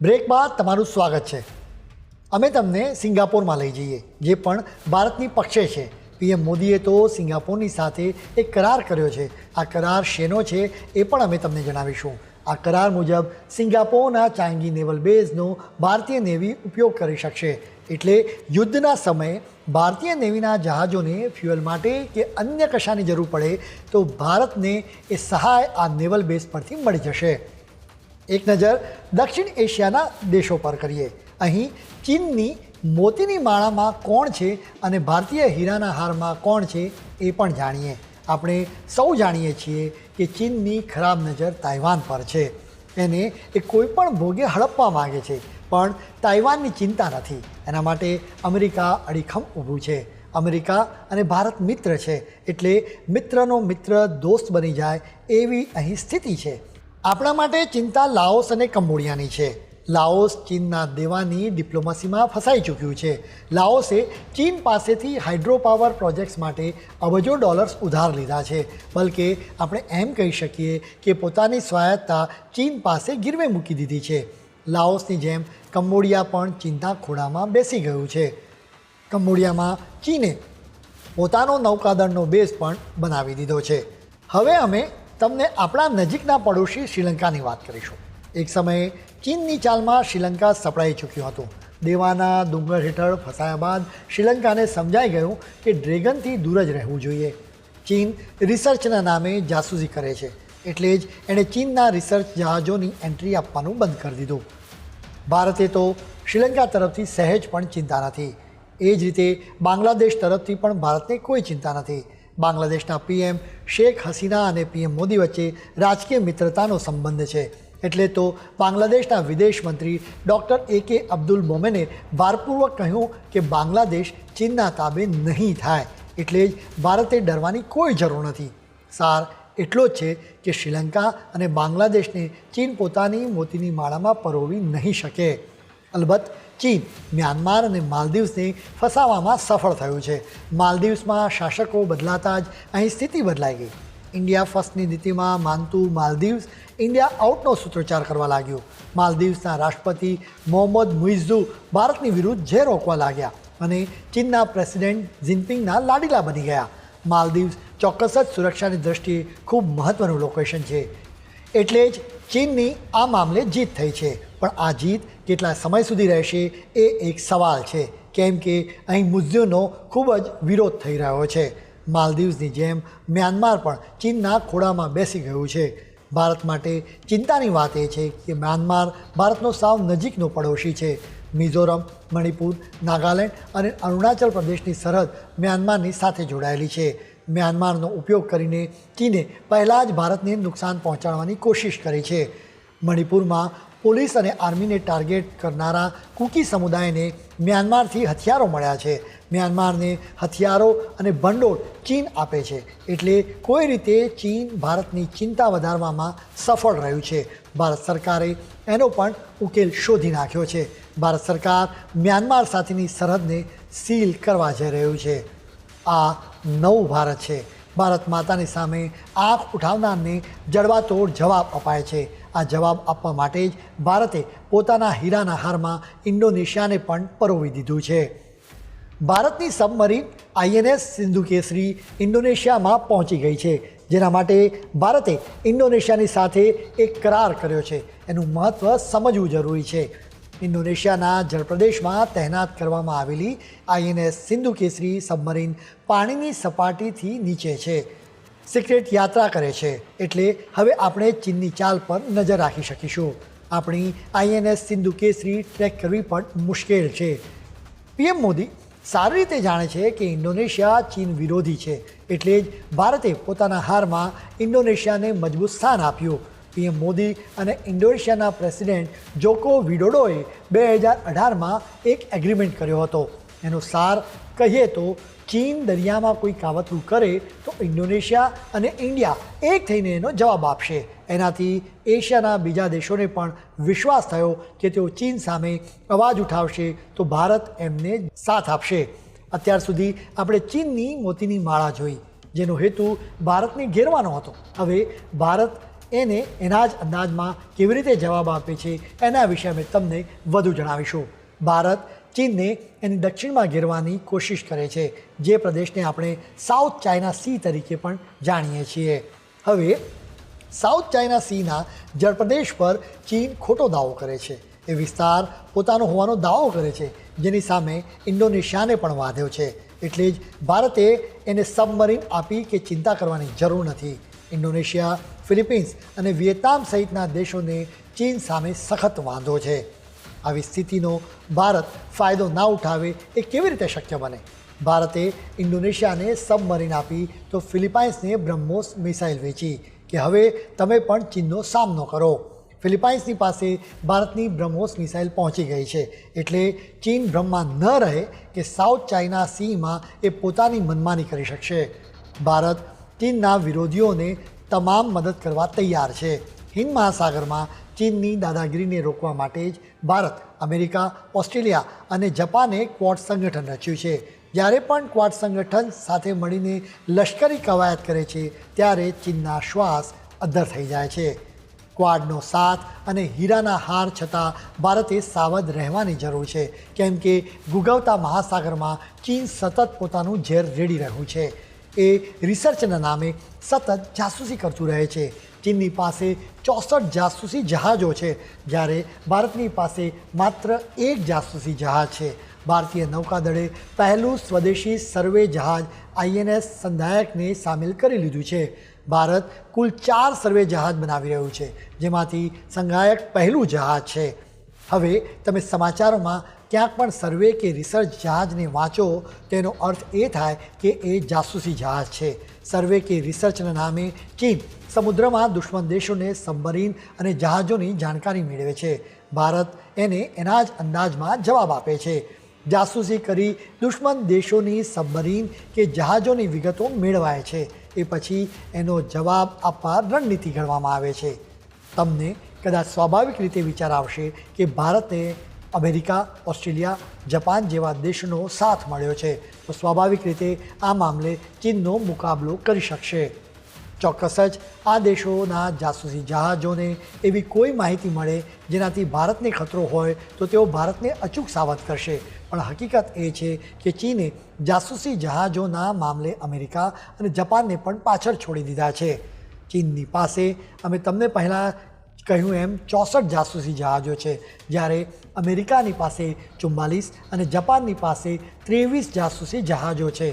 Break બાદ તમારું સ્વાગત છે. અમે તમને સિંગાપોરમાં લઈ જઈએ, જે પણ ભારતની પક્ષે છે. પીએમ મોદીએ તો સિંગાપોરની સાથે એક કરાર કર્યો છે. આ કરાર શેનો છે એ પણ અમે તમને જણાવીશું. આ કરાર મુજબ સિંગાપોરના ચાંગી નેવલ બેઝનો ભારતીય નેવી ઉપયોગ કરી શકશે. એટલે યુદ્ધના સમયે ભારતીય નેવીના જહાજોને ફ્યુઅલ માટે કે અન્ય કશાની જરૂર પડે તો ભારતને એ સહાય આ નેવલ બેઝ પરથી મળી જશે. એક નજર દક્ષિણ એશિયાના દેશો પર કરીએ. અહીં ચીનની મોતીની માળામાં કોણ છે અને ભારતીય હીરાના હારમાં કોણ છે એ પણ જાણીએ. આપણે સૌ જાણીએ છીએ કે ચીનની ખરાબ નજર તાઇવાન પર છે. એને એ કોઈ પણ ભોગે હડપવા માગે છે, પણ તાઇવાનની ચિંતા નથી. એના માટે અમેરિકા અડીખમ ઊભું છે. અમેરિકા અને ભારત મિત્ર છે, એટલે મિત્રનો મિત્ર દોસ્ત બની જાય એવી અહીં સ્થિતિ છે. આપણા માટે ચિંતા લાઓસ અને કંબોડિયાની છે. લાઓસ ચીનના દેવાની ડિપ્લોમસીમાં ફસાઈ ચૂક્યું છે. લાઓસે ચીન પાસેથી હાઇડ્રોપાવર પ્રોજેક્ટ્સ માટે અબજો ડોલર્સ ઉધાર લીધા છે. બલકે, આપણે એમ કહી શકીએ કે પોતાની સ્વાયત્તતા ચીન પાસે ગીરવે મૂકી દીધી છે. લાઓસની જેમ, કંબોડિયા પણ ચીનના ખોળામાં બેસી ગયું છે. કંબોડિયામાં ચીને પોતાનો નૌકાદળનો બેઝ પણ બનાવી દીધો છે. હવે અમે તમને આપણા નજીકના પડોશી શ્રીલંકાની વાત કરીશું. એક સમયે ચીનની ચાલમાં શ્રીલંકા સપડાઈ ચૂક્યું હતું. દેવાના ડુંગર હેઠળ ફસાયા બાદ શ્રીલંકાને સમજાઈ ગયું કે ડ્રેગનથી દૂર જ રહેવું જોઈએ. ચીન રિસર્ચના નામે જાસૂસી કરે છે. એટલે જ એણે ચીનના રિસર્ચ જહાજોની એન્ટ્રી આપવાનું બંધ કરી દીધું. ભારતે તો શ્રીલંકા તરફથી સહેજ પણ ચિંતા નથી. એ જ રીતે બાંગ્લાદેશ તરફથી પણ ભારતને કોઈ ચિંતા નથી. બાંગ્લાદેશના પીએમ શેખ હસીના અને પીએમ મોદી વચ્ચે રાજકીય મિત્રતાનો સંબંધ છે. એટલે તો બાંગ્લાદેશના વિદેશ મંત્રી ડૉક્ટર એ કે અબ્દુલ મોમેને ભારપૂર્વક કહ્યું કે બાંગ્લાદેશ ચીનના તાબે નહીં થાય. એટલે જ ભારતે ડરવાની કોઈ જરૂર નથી. સાર એટલો જ છે કે શ્રીલંકા અને બાંગ્લાદેશને ચીન પોતાની મોતીની માળામાં પરોવી નહીં શકે. અલબત્ત ચીન મ્યાનમાર અને માલદીવ્સને ફસાવામાં સફળ થયું છે. માલદીવ્સમાં શાસકો બદલાતા જ અહીં સ્થિતિ બદલાઈ ગઈ. ઇન્ડિયા ફર્સ્ટની નીતિમાં માનતું માલદીવ્સ ઇન્ડિયા આઉટનો સૂત્રોચ્ચાર કરવા લાગ્યું. માલદીવ્સના રાષ્ટ્રપતિ મોહમ્મદ મુઇઝુ ભારતની વિરુદ્ધ જે રોકવા લાગ્યા અને ચીનના પ્રેસિડેન્ટ જિનપિંગના લાડીલા બની ગયા. માલદીવ્સ ચોક્કસ જ સુરક્ષાની દ્રષ્ટિએ ખૂબ મહત્ત્વનું લોકેશન છે. એટલે જ ચીનની આ મામલે જીત થઈ છે. પણ આ જીત કેટલા સમય સુધી રહેશે એ એક સવાલ છે. કેમ કે અહીં મુદ્દોનો ખૂબ જ વિરોધ થઈ રહ્યો છે. માલદીવ્સની જેમ મ્યાનમાર પણ ચીનના ખોળામાં બેસી ગયું છે. ભારત માટે ચિંતાની વાત એ છે કે મ્યાનમાર ભારતનો સાવ નજીકનો પડોશી છે. મિઝોરમ, મણિપુર, નાગાલેન્ડ અને અરુણાચલ પ્રદેશની સરહદ મ્યાનમારની સાથે જોડાયેલી છે. મ્યાનમારનો ઉપયોગ કરીને ચીને પહેલાં જ ભારતને નુકસાન પહોંચાડવાની કોશિશ કરી છે. મણિપુરમાં પોલીસ અને આર્મીને ટાર્ગેટ કરનારા કુકી સમુદાયને મ્યાનમારથી હથિયારો મળ્યા છે. મ્યાનમારને હથિયારો અને ભંડોળ ચીન આપે છે. એટલે કોઈ રીતે ચીન ભારતની ચિંતા વધારવામાં સફળ રહ્યું છે. ભારત સરકારે એનો પણ ઉકેલ શોધી નાખ્યો છે. ભારત સરકાર મ્યાનમાર સાથેની સરહદને સીલ કરવા જઈ રહ્યું છે. આ નવું ભારત છે. ભારત માતાની સામે આંખ ઉઠાવનારને જડબાતોડ જવાબ અપાય છે. આ જવાબ આપવા માટે જ ભારતે પોતાના હીરાના હારમાં ઇન્ડોનેશિયાને પણ પરોવી દીધું છે. ભારતની સબમરીન આઈએનએસ સિંધુ કેસરી ઇન્ડોનેશિયામાં પહોંચી ગઈ છે. જેના માટે ભારતે ઇન્ડોનેશિયાની સાથે એક કરાર કર્યો છે. એનું મહત્ત્વ સમજવું જરૂરી છે. ઇન્ડોનેશિયાના જળપ્રદેશમાં તહેનાત કરવામાં આવેલી આઈએનએસ સિંધુ કેસરી સબમરીન પાણીની સપાટીથી નીચે છે. સિક્રેટ યાત્રા કરે છે, એટલે હવે આપણે ચીનની ચાલ પર નજર રાખી શકીશું. આપણી આઈએનએસ સિંધુ કેસરી ટ્રેક કરવી પણ મુશ્કેલ છે. પીએમ મોદી સારી રીતે જાણે છે કે ઇન્ડોનેશિયા ચીન વિરોધી છે, એટલે જ ભારતે પોતાના હારમાં ઇન્ડોનેશિયાને મજબૂત સ્થાન આપ્યું. પીએમ મોદી અને ઇન્ડોનેશિયાના પ્રેસિડેન્ટ જોકો વિડોડોએ બે હજાર અઢારમાં એક એગ્રીમેન્ટ કર્યો હતો. એનો સાર કહીએ તો ચીન દરિયામાં કોઈ કાવતરું કરે તો ઇન્ડોનેશિયા અને ઇન્ડિયા એક થઈને એનો જવાબ આપશે. એનાથી એશિયાના બીજા દેશોને પણ વિશ્વાસ થયો કે તેઓ ચીન સામે અવાજ ઉઠાવશે તો ભારત એમને સાથ આપશે. અત્યાર સુધી આપણે ચીનની મોતીની માળા જોઈ, જેનો હેતુ ભારતને ઘેરવાનો હતો. હવે ભારત એને એના જ અંદાજમાં કેવી રીતે જવાબ આપે છે એના વિશે અમે તમને વધુ જણાવીશું. ભારત ચીનને એની દક્ષિણમાં ઘેરવાની કોશિશ કરે છે, જે પ્રદેશને આપણે સાઉથ ચાઇના સી તરીકે પણ જાણીએ છીએ. હવે, સાઉથ ચાઇના સીના જળપ્રદેશ પર ચીન ખોટો દાવો કરે છે. એ વિસ્તાર પોતાનો હોવાનો દાવો કરે છે, જેની સામે ઇન્ડોનેશિયાને પણ વાંધ્યો છે. એટલે જ ભારતે એને સબમરીન આપી કે ચિંતા કરવાની જરૂર નથી. ઇન્ડોનેશિયા, ફિલિપિન્સ અને વિયેતનામ સહિતના દેશોને ચીન સામે સખત વાંધો છે. આવી સ્થિતિનો ભારત ફાયદો ના ઉઠાવે એ કેવી રીતે શક્ય બને? ભારતે ઇન્ડોનેશિયાને સબમરીન આપી તો ફિલિપાઇન્સને બ્રહ્મોસ મિસાઇલ વેચી કે હવે તમે પણ ચીનનો સામનો કરો. ફિલિપાઇન્સની પાસે ભારતની બ્રહ્મોસ મિસાઇલ પહોંચી ગઈ છે એટલે ચીન બ્રહ્મમાં ન રહે કે સાઉથ ચાઇના સીમાં એ પોતાની મનમાની કરી શકશે. ભારત ચીનના વિરોધીઓને તમામ મદદ કરવા તૈયાર છે. હિન્દ મહાસાગરમાં ચીનની દાદાગીરીને રોકવા માટે જ ભારત, અમેરિકા, ઓસ્ટ્રેલિયા અને જાપાને ક્વાડ સંગઠન રચ્યું છે. જ્યારે પણ ક્વાડ સંગઠન સાથે મળીને લશ્કરી કવાયત કરે છે, ત્યારે ચીનના શ્વાસ અદ્ધર થઈ જાય છે. ક્વાડનો સાથ અને હીરાના હાર છતાં ભારતે સાવધ રહેવાની જરૂર છે, કેમ કે ગુગવતા મહાસાગરમાં ચીન સતત પોતાનું ઝેર રેડી રહ્યું છે. એ રિસર્ચના નામે સતત જાસૂસી કરતું રહે છે. ચીનની પાસે ચોસઠ જાસૂસી જહાજો છે, જ્યારે ભારતની પાસે માત્ર એક જાસૂસી જહાજ છે. ભારતીય નૌકાદળે પહેલું સ્વદેશી સર્વે જહાજ આઈએનએસ સંધાયકને સામેલ કરી લીધું છે. ભારત કુલ ચાર સર્વે જહાજ બનાવી રહ્યું છે, જેમાંથી સંઘાયક પહેલું જહાજ છે. હવે તમે સમાચારોમાં ક્યાંક પણ સર્વે કે રિસર્ચ જહાજને વાંચો, તેનો અર્થ એ થાય કે એ જાસૂસી જહાજ છે. સર્વે કે રિસર્ચના નામે ચીન સમુદ્રમાં દુશ્મન દેશોને સબમરીન અને જહાજોની જાણકારી મેળવે છે. ભારત એને એના જ અંદાજમાં જવાબ આપે છે. જાસૂસી કરી દુશ્મન દેશોની સબમરીન કે જહાજોની વિગતો મેળવાય છે. એ પછી એનો જવાબ આપવા રણનીતિ ઘડવામાં આવે છે. તમને કદાચ સ્વાભાવિક રીતે વિચાર આવશે કે ભારતને અમેરિકા, ઓસ્ટ્રેલિયા, જાપાન જેવા દેશનો સાથ મળ્યો છે. તો સ્વાભાવિક રીતે આ મામલે ચીનનો મુકાબલો કરી શકશે. ચોક્કસ જ આ દેશોના જાસૂસી જહાજોને એવી કોઈ માહિતી મળે જેનાથી ભારતને ખતરો હોય તો તેઓ ભારતને અચૂક સાવધ કરશે. પણ હકીકત એ છે કે ચીને જાસૂસી જહાજોના મામલે અમેરિકા અને જાપાનને પણ પાછળ છોડી દીધા છે. ચીનની પાસે અમે તમને પહેલાં કહ્યું એમ, ચોસઠ જાસૂસી જહાજો છે, જ્યારે અમેરિકાની પાસે ચુમ્માલીસ અને જાપાનની પાસે ત્રેવીસ જાસૂસી જહાજો છે.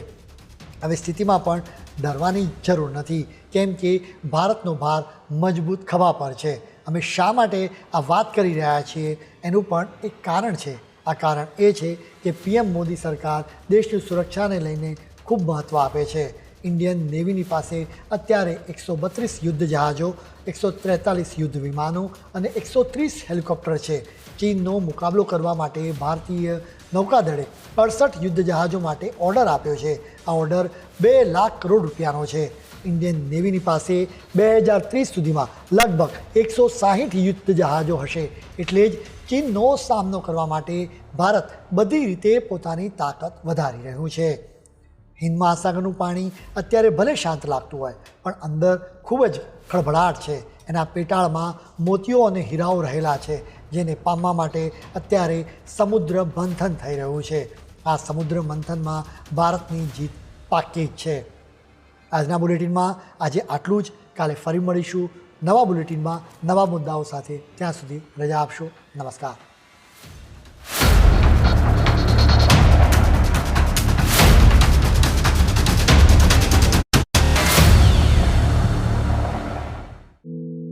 હવે સ્થિતિમાં પણ ડરવાની જરૂર નથી, કેમ કે ભારતનો ભાર મજબૂત ખભા પર છે. અમે શા માટે આ વાત કરી રહ્યા છીએ એનું પણ એક કારણ છે. આ કારણ એ છે કે પીએમ મોદી સરકાર દેશની સુરક્ષાને લઈને ખૂબ મહત્ત્વ આપે છે. ઇન્ડિયન નેવીની પાસે અત્યારે એકસો બત્રીસ યુદ્ધ જહાજો, એકસો ત્રેતાલીસ યુદ્ધ વિમાનો અને એકસો ત્રીસ હેલિકોપ્ટર છે. ચીનનો મુકાબલો કરવા માટે ભારતીય નૌકાદળે અડસઠ યુદ્ધ જહાજો માટે ઓર્ડર આપ્યો છે. આ ઓર્ડર બે લાખ કરોડ રૂપિયાનો છે. ઇન્ડિયન નેવીની પાસે બે હજાર ત્રીસ સુધીમાં લગભગ એકસો સાહીઠ યુદ્ધ જહાજો હશે. એટલે જ ચીનનો સામનો કરવા માટે ભારત બધી રીતે પોતાની તાકાત વધારી રહ્યું છે. હિન્દ મહાસાગરનું પાણી અત્યારે ભલે શાંત લાગતું હોય, પણ અંદર ખૂબ જ ખળભળાટ છે. એના પેટાળમાં મોતીઓ અને હીરાઓ રહેલા છે જેને પામવા માટે અત્યારે સમુદ્ર મંથન થઈ રહ્યું છે. આ સમુદ્ર મંથનમાં ભારતની જીત પાકી જ છે. આજના બુલેટિનમાં આજે આટલું જ. કાલે ફરી મળીશું નવા બુલેટિનમાં નવા મુદ્દાઓ સાથે. ત્યાં સુધી રજા આપશો. નમસ્કાર.